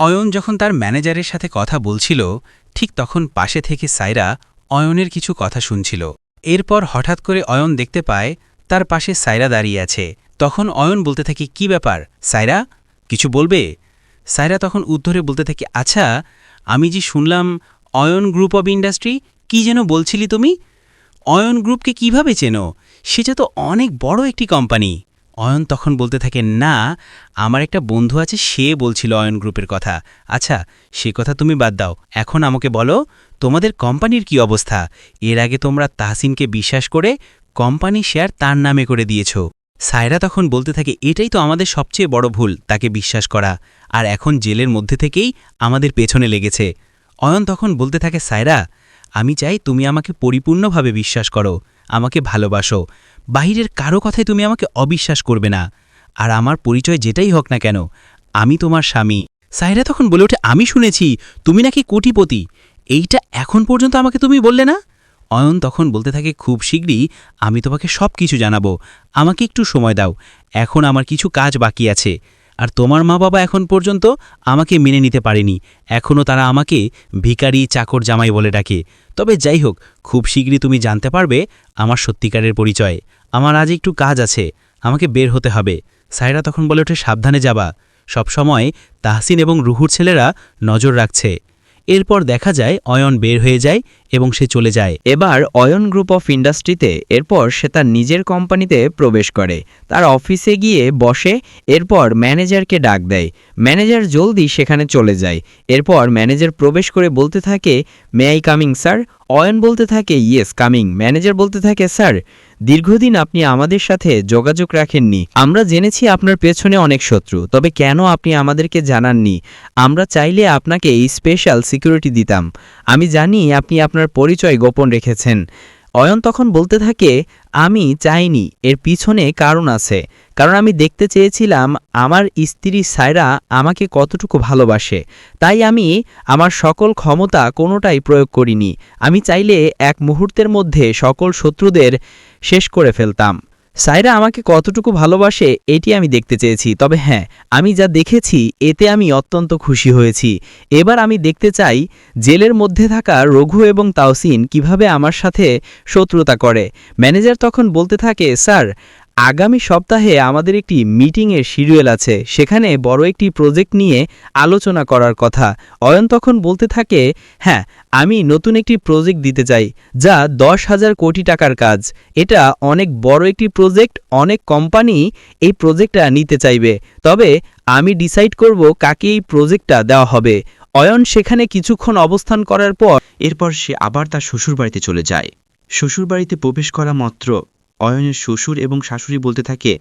অয়ন যখন তার ম্যানেজারের সাথে কথা বলছিল, ঠিক তখন পাশে থেকে সাইরা অয়নের কিছু কথা শুনছিল। এরপর হঠাৎ করে অয়ন দেখতে পায়, তার পাশে সাইরা দাঁড়িয়ে আছে। তখন অয়ন বলতে থাকে, কি ব্যাপার? সাইরা, কিছু বলবে? সাইরা তখন উত্তরে বলতে থাকে আচ্ছা আমি যে শুনলাম অয়ন গ্রুপ অব ইন্ডাস্ট্রি, কি যেন বলছিলি তুমি? অয়ন গ্রুপকে কীভাবে চেনো? সেটা তো অনেক বড় একটি কোম্পানি। অয়ন তখন বলতে থাকে, না, আমার একটা বন্ধু আছে, সে বলছিল অয়ন গ্রুপের কথা। আচ্ছা সে কথা তুমি বাদ দাও। এখন আমাকে বলো, তোমাদের কোম্পানির কি অবস্থা? এর আগে তোমরা তাহসিনকে বিশ্বাস করে কোম্পানি শেয়ার তার নামে করে দিয়েছ। সায়রা তখন বলতে থাকে, এটাই তো আমাদের সবচেয়ে বড় ভুল, তাকে বিশ্বাস করা। আর এখন জেলের মধ্যে থেকেই আমাদের পেছনে লেগেছে। অয়ন তখন বলতে থাকে, সায়রা, আমি চাই তুমি আমাকে পরিপূর্ণভাবে বিশ্বাস করো, আমাকে ভালোবাসো। বাহিরের কারও কথায় তুমি আমাকে অবিশ্বাস করবে না। আর আমার পরিচয় যেটাই হোক না কেন, আমি তোমার স্বামী। সাইরা তখন বলে ওঠে, আমি শুনেছি, তুমি নাকি কোটিপতি। এইটা এখন পর্যন্ত আমাকে তুমি বললে না? অয়ন তখন বলতে থাকে, খুব শীঘ্রই আমি তোমাকে সব কিছু জানাব। আমাকে একটু সময় দাও। এখন আমার কিছু কাজ বাকি আছে। আর তোমার মা বাবা এখন পর্যন্ত আমাকে মেনে নিতে পারেনি। এখনও তারা আমাকে ভিখারি, চাকর, জামাই বলে ডাকে। তবে যাই হোক, খুব শীঘ্রই তুমি জানতে পারবে আমার সত্যিকারের পরিচয়। আমার আজ একটু কাজ আছে, আমাকে বের হতে হবে। সাইরা তখন বলে ওঠে, সাবধানে যাবা। সবসময় তাহসিন এবং রুহুর ছেলেরা নজর রাখছে। এরপর দেখা যায়, অয়ন বের হয়ে যায় এবং সে চলে যায়। এবার অয়ন গ্রুপ অফ ইন্ডাস্ট্রিতে এরপর সে তার নিজের কোম্পানিতে প্রবেশ করে। তার অফিসে গিয়ে বসে, এরপর ম্যানেজারকে ডাক দেয়। ম্যানেজার জলদি সেখানে চলে যায়। এরপর ম্যানেজার প্রবেশ করে বলতে থাকে may I coming sir Ayan বলতে থাকে ইয়েস কামিং ম্যানেজার বলতে থাকে স্যার দীর্ঘদিন আপনি আমাদের সাথে যোগাযোগ রাখেননি। আমরা জেনেছি আপনার পেছনে অনেক শত্রু, তবে কেন আপনি আমাদেরকে জানাননি? আমরা চাইলে আপনাকে এই স্পেশাল সিকিউরিটি দিতাম। আমি জানি আপনি আপনার পরিচয় গোপন রেখেছেন। অয়ন তখন বলতে থাকে, আমি চাইনি, এর পিছনে কারণ আছে। কারণ আমি দেখতে চেয়েছিলাম আমার স্ত্রী সায়রা আমাকে কতটুকু ভালোবাসে। তাই আমি আমার সকল ক্ষমতা কোনোটাই প্রয়োগ করিনি। আমি চাইলে এক মুহূর্তের মধ্যে সকল শত্রুদের শেষ করে ফেলতাম। সাইরা আমাকে কতটুকু ভালোবাসে, এটি আমি দেখতে চেয়েছি। তবে হ্যাঁ আমি যা দেখেছি, এতে আমি অত্যন্ত খুশি হয়েছি। এবার আমি দেখতে চাই, জেলের মধ্যে থাকা রঘু এবং তাওসিন কীভাবে আমার সাথে শত্রুতা করে। ম্যানেজার তখন বলতে থাকে, স্যার আগামী সপ্তাহে আমাদের একটি মিটিংয়ের শিডিউল আছে। সেখানে বড় একটি প্রজেক্ট নিয়ে আলোচনা করার কথা। অয়ন তখন বলতে থাকে হ্যাঁ আমি নতুন একটি প্রজেক্ট দিতে চাই, যা দশ হাজার কোটি টাকার কাজ। এটা অনেক বড় একটি প্রজেক্ট, অনেক কোম্পানি এই প্রজেক্টটা নিতে চাইবে। তবে আমি ডিসাইড করব কাকে এই প্রজেক্টটা দেওয়া হবে। অয়ন সেখানে কিছুক্ষণ অবস্থান করার পর, এরপর সে আবার তার শ্বশুরবাড়িতে চলে যায়। শ্বশুরবাড়িতে প্রবেশ করা মাত্র অয়নের শ্বশুর এবং শাশুড়ি বলতে থাকে,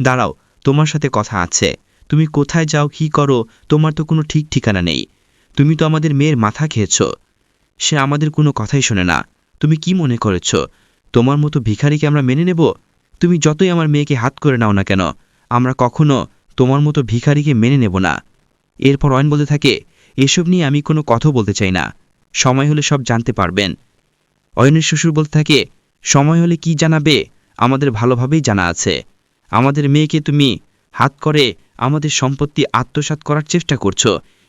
দাঁড়াও, তোমার সাথে কথা আছে। তুমি কোথায় যাও, কি করো, তোমার তো কোনো ঠিক ঠিকানা নেই। তুমি তো আমাদের মেয়ের মাথা খেয়েছ। সে আমাদের কোনো কথাই শোনে না। তুমি কি মনে করেছ? তোমার মতো ভিখারিকে আমরা মেনে নেব? তুমি যতই আমার মেয়েকে হাত করে নাও না কেন, আমরা কখনো তোমার মতো ভিখারিকে মেনে নেব না। এরপর অয়ন বলতে থাকে, এসব নিয়ে আমি কোনো কথা বলতে চাই না। সময় হলে সব জানতে পারবেন। অয়নের শ্বশুর বলতে থাকে, সময় হলে কি জানাবে? আমাদের ভালোভাবেই জানা আছে। আমাদের মেয়েকে তুমি হাত করে আমাদের সম্পত্তি আত্মসাৎ করার চেষ্টা করছ।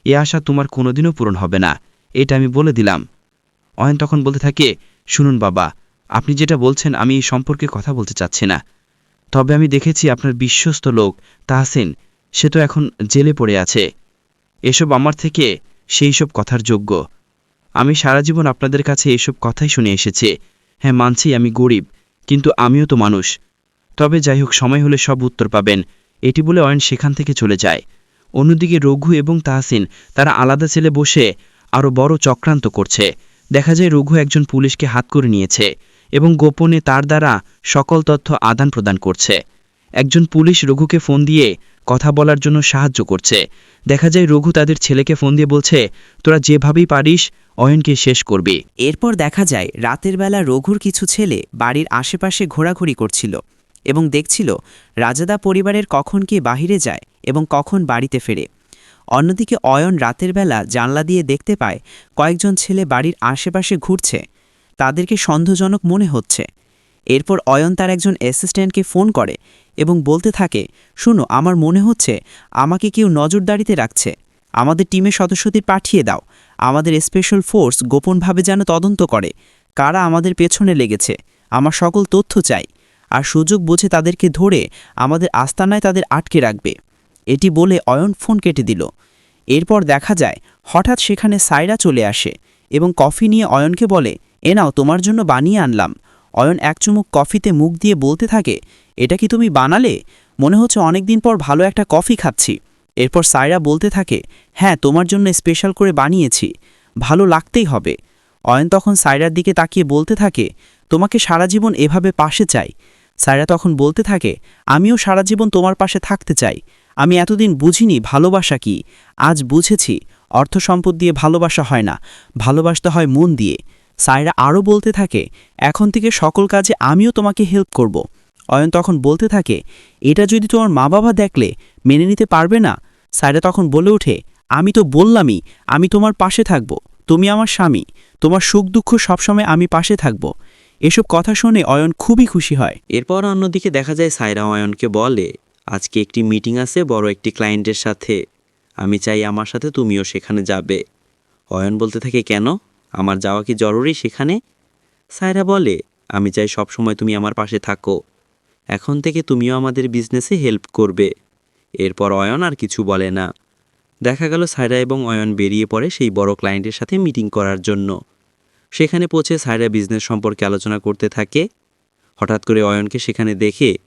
এ আশা তোমার কোনোদিনও পূরণ হবে না। এটা আমি বলে দিলাম। অয়ন তখন বলতে থাকে, শুনুন বাবা, আপনি যেটা বলছেন আমি এই সম্পর্কে কথা বলতে চাচ্ছি না। তবে আমি দেখেছি আপনার বিশ্বস্ত লোক, তাহসিন, সে তো এখন জেলে পড়ে আছে। এসব আমার থেকে সেই সব কথার যোগ্য। আমি সারা জীবন আপনাদের কাছে এসব কথাই শুনে এসেছি। হ্যাঁ মানছি আমি গরিব। কিন্তু আমিও তো মানুষ। তবে যাই হোক সময় হলে সব উত্তর পাবেন। এটি বলে অয়ন সেখান থেকে চলে যায়। অন্যদিকে রঘু এবং তাহসিন, তারা আলাদা ছেলে বসে আরও বড় চক্রান্ত করছে। দেখা যায় রঘু একজন পুলিশকে হাত করে নিয়েছে এবং গোপনে তার দ্বারা সকল তথ্য আদান প্রদান করছে। একজন পুলিশ রঘুকে ফোন দিয়ে কথা বলার জন্য সাহায্য করছে। দেখা যায় রঘু তাদের ছেলেকে ফোন দিয়ে বলছে, তোরা যেভাবেই পারিস, অয়নকে শেষ করবি। এরপর দেখা যায়, রাতের বেলা রঘুর কিছু ছেলে বাড়ির আশেপাশে ঘোরাঘুরি করছিল এবং দেখছিল রাজাদা পরিবারের কখন কে বাহিরে যায় এবং কখন বাড়িতে ফেরে। অন্যদিকে অয়ন রাতের বেলা জানলা দিয়ে দেখতে পায়, কয়েকজন ছেলে বাড়ির আশেপাশে ঘুরছে। তাদেরকে সন্দেহজনক মনে হচ্ছে। এরপর অয়ন তার একজন অ্যাসিস্ট্যান্টকে ফোন করে এবং বলতে থাকে, শুনো, আমার মনে হচ্ছে আমাকে কেউ নজরদারিতে রাখছে। আমাদের টিমের সদস্যদের পাঠিয়ে দাও। আমাদের স্পেশাল ফোর্স গোপনভাবে যেন তদন্ত করে। কারা আমাদের পেছনে লেগেছে, আমার সকল তথ্য চাই। আর সুযোগ বুঝে তাদেরকে ধরে আমাদের আস্তানায় তাদের আটকে রাখবে। এটি বলে অয়ন ফোন কেটে দিল। এরপর দেখা যায়, হঠাৎ সেখানে সাইরা চলে আসে এবং কফি নিয়ে অয়নকে বলে, এ নাও, তোমার জন্য বানিয়ে আনলাম। অয়ন এক চুমুক কফিতে মুখ দিয়ে বলতে থাকে, এটা কি তুমি বানালে? মনে হচ্ছে অনেকদিন পর ভালো একটা কফি খাচ্ছি। এরপর সাইরা বলতে থাকে হ্যাঁ তোমার জন্য স্পেশাল করে বানিয়েছি, ভালো লাগতেই হবে। অয়ন তখন সাইরার দিকে তাকিয়ে বলতে থাকে, তোমাকে সারা জীবন এভাবে পাশে চাই। সাইরা তখন বলতে থাকে, আমিও সারা জীবন তোমার পাশে থাকতে চাই। আমি এতদিন বুঝিনি ভালোবাসা কি, আজ বুঝেছি। অর্থ সম্পদ দিয়ে ভালোবাসা হয় না, ভালোবাসতে হয় মন দিয়ে। সাইরা আরও বলতে থাকে, এখন থেকে সকল কাজে আমিও তোমাকে হেল্প করব। অয়ন তখন বলতে থাকে, এটা যদি তোমার মা বাবা দেখলে, মেনে নিতে পারবে না? সাইরা তখন বলে ওঠে, আমি তো বললামই, আমি তোমার পাশে থাকব, তুমি আমার স্বামী, তোমার সুখ দুঃখ সবসময় আমি পাশে থাকব। এসব কথা শুনে অয়ন খুবই খুশি হয়। এরপর অন্যদিকে দেখা যায় সায়রা অয়নকে বলে, আজকে একটি মিটিং আছে, বড় একটি ক্লায়েন্টের সাথে। আমি চাই আমার সাথে তুমিও সেখানে যাবে। অয়ন বলতে থাকে, কেন? আমার যাওয়া কি জরুরি সেখানে? সায়রা বলে, আমি চাই সব সময় তুমি আমার পাশে থাকো। এখন থেকে তুমিও আমাদের বিজনেসে হেল্প করবে। এরপর অয়ন আর কিছু বলে না। দেখা গেল সায়রা এবং অয়ন বেরিয়ে পড়ে সেই বড় ক্লায়েন্টের সাথে মিটিং করার জন্য। সেখানে পৌঁছে সায়রা বিজনেস সম্পর্কে আলোচনা করতে থাকে। হঠাৎ করে অয়নকে সেখানে দেখে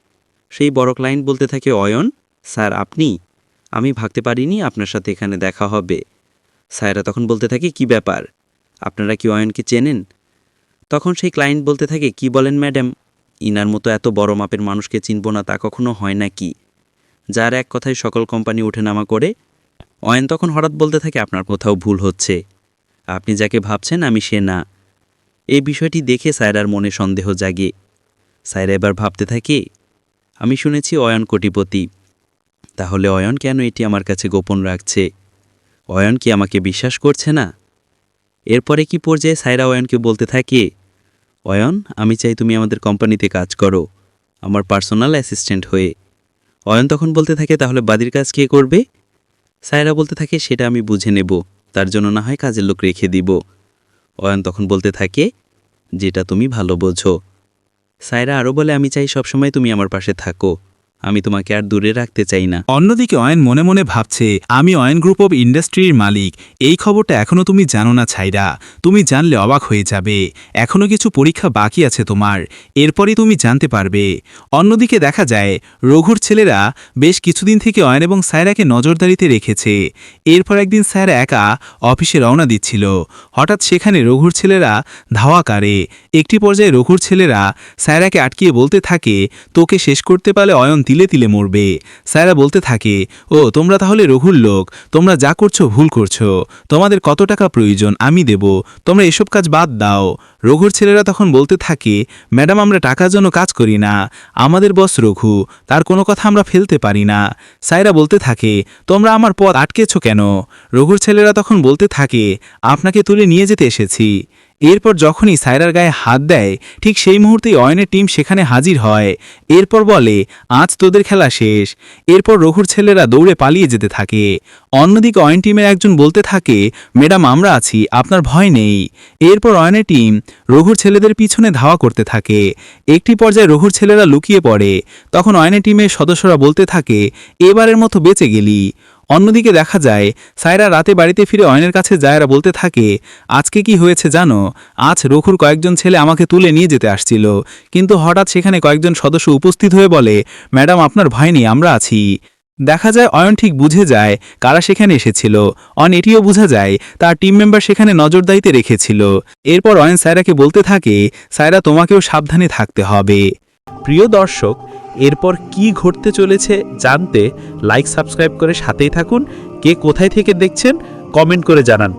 সেই বড় ক্লায়েন্ট বলতে থাকে, অয়ন, স্যার, আপনি? আমি ভাবতে পারিনি, আপনার সাথে এখানে দেখা হবে। সায়রা তখন বলতে থাকে, কি ব্যাপার? আপনারা কি অয়নকে চেনেন? তখন সেই ক্লায়েন্ট বলতে থাকে, কি বলেন ম্যাডাম? ইনার মতো এত বড় মাপের মানুষকে চিনব না, তা কখনো হয় না কি? যার এক কথায় সকল কোম্পানি ওঠেনামা করে, অয়ন তখন হঠাৎ বলতে থাকে, আপনার কোথাও ভুল হচ্ছে। আপনি যাকে ভাবছেন, আমি সে না। এই বিষয়টি দেখে সায়রার মনে সন্দেহ জাগে। সায়রা এবার ভাবতে থাকে, আমি শুনেছি অয়ন কোটিপতি। তাহলে অয়ন কেন এটি আমার কাছে গোপন রাখছে? অয়ন কি আমাকে বিশ্বাস করছে না? এরপরে কি পর্যায়ে সায়রা অয়নকে বলতে থাকে, অয়ন, আমি চাই তুমি আমাদের কোম্পানিতে কাজ করো, আমার পার্সোনাল অ্যাসিস্ট্যান্ট হয়ে। অয়ন তখন বলতে থাকে, তাহলে বাদির কাজ কে করবে? সায়রা বলতে থাকে, সেটা আমি বুঝে নেব, তার জন্য না হয় কাজের লোক রেখে দিব। অয়ন তখন বলতে থাকে, যেটা তুমি ভালো বোঝো। সায়রা আরও বলে, আমি চাই সবসময় তুমি আমার পাশে থাকো। আমি তোমাকে আর দূরে রাখতে চাই না। অন্যদিকে অয়ন মনে মনে ভাবছে, আমি অয়ন গ্রুপ অব ইন্ডাস্ট্রির মালিক। এই খবরটা এখনও তুমি জানো না, ছাইরা। তুমি জানলে অবাক হয়ে যাবে। এখনও কিছু পরীক্ষা বাকি আছে তোমার। এরপরই তুমি জানতে পারবে। অন্যদিকে দেখা যায়, রঘুর ছেলেরা বেশ কিছুদিন থেকে অয়ন এবং সায়রাকে নজরদারিতে রেখেছে। এরপর একদিন সায়রা একা অফিসে রওনা দিচ্ছিল। হঠাৎ সেখানে রঘুর ছেলেরা ধাওয়া কারে। একটি পর্যায়ে রঘুর ছেলেরা সায়রাকে আটকিয়ে বলতে থাকে, তোকে শেষ করতে পারলে অয়ন তিলে তিলে মরবে। সায়রা বলতে থাকে, ও, তোমরা তাহলে রঘুর লোক, তোমরা যা করছ ভুল করছ, তোমাদের কত টাকা প্রয়োজন আমি দেব, তোমরা এসব কাজ বাদ দাও। রঘুর ছেলেরা তখন বলতে থাকে, ম্যাডাম, আমরা টাকার জন্য কাজ করি না, আমাদের বস রঘু, তার কোনো কথা আমরা ফেলতে পারি না। সায়রা বলতে থাকে, তোমরা আমার পথ আটকেছ কেন? রঘুর ছেলেরা তখন বলতে থাকে, আপনাকে তুলে নিয়ে যেতে এসেছি। এরপর যখনই সায়রার গায়ে হাত দেয়, ঠিক সেই মুহূর্তেই অয়নের টিম সেখানে হাজির হয়। এরপর বলে, আজ তোদের খেলা শেষ। এরপর রঘুর ছেলেরা দৌড়ে পালিয়ে যেতে থাকে। অন্যদিকে অয়ন টিমের একজন বলতে থাকে, ম্যাডাম, আমরা আছি, আপনার ভয় নেই। এরপর অয়নের টিম রঘুর ছেলেদের পিছনে ধাওয়া করতে থাকে। একটি পর্যায়ে রঘুর ছেলেরা লুকিয়ে পড়ে। তখন অয়নের টিমের সদস্যরা বলতে থাকে, এবারের মতো বেঁচে গেলি। অন্যদিকে দেখা যায়, সায়রা রাতে বাড়িতে ফিরে অয়নের কাছে জায়রা বলতে থাকে, আজকে কি হয়েছে জানো? আজ রঘুর কয়েকজন ছেলে আমাকে তুলে নিয়ে যেতে আসছিল। কিন্তু হঠাৎ সেখানে কয়েকজন সদস্য উপস্থিত হয়ে বলে, ম্যাডাম, আপনার ভয় নেই, আমরা আছি। দেখা যায় অয়ন ঠিক বুঝে যায় কারা সেখানে এসেছিল। অন এটিও বোঝা যায় তার টিম মেম্বার সেখানে নজরদারিতে রেখেছিল। এরপর অয়ন সায়রাকে বলতে থাকে, সায়রা, তোমাকেও সাবধানে থাকতে হবে। প্রিয় দর্শক এরপর কি ঘটতে চলেছে জানতে লাইক সাবস্ক্রাইব করে সাথেই থাকুন। কে কোথায় থেকে দেখছেন কমেন্ট করে জানান।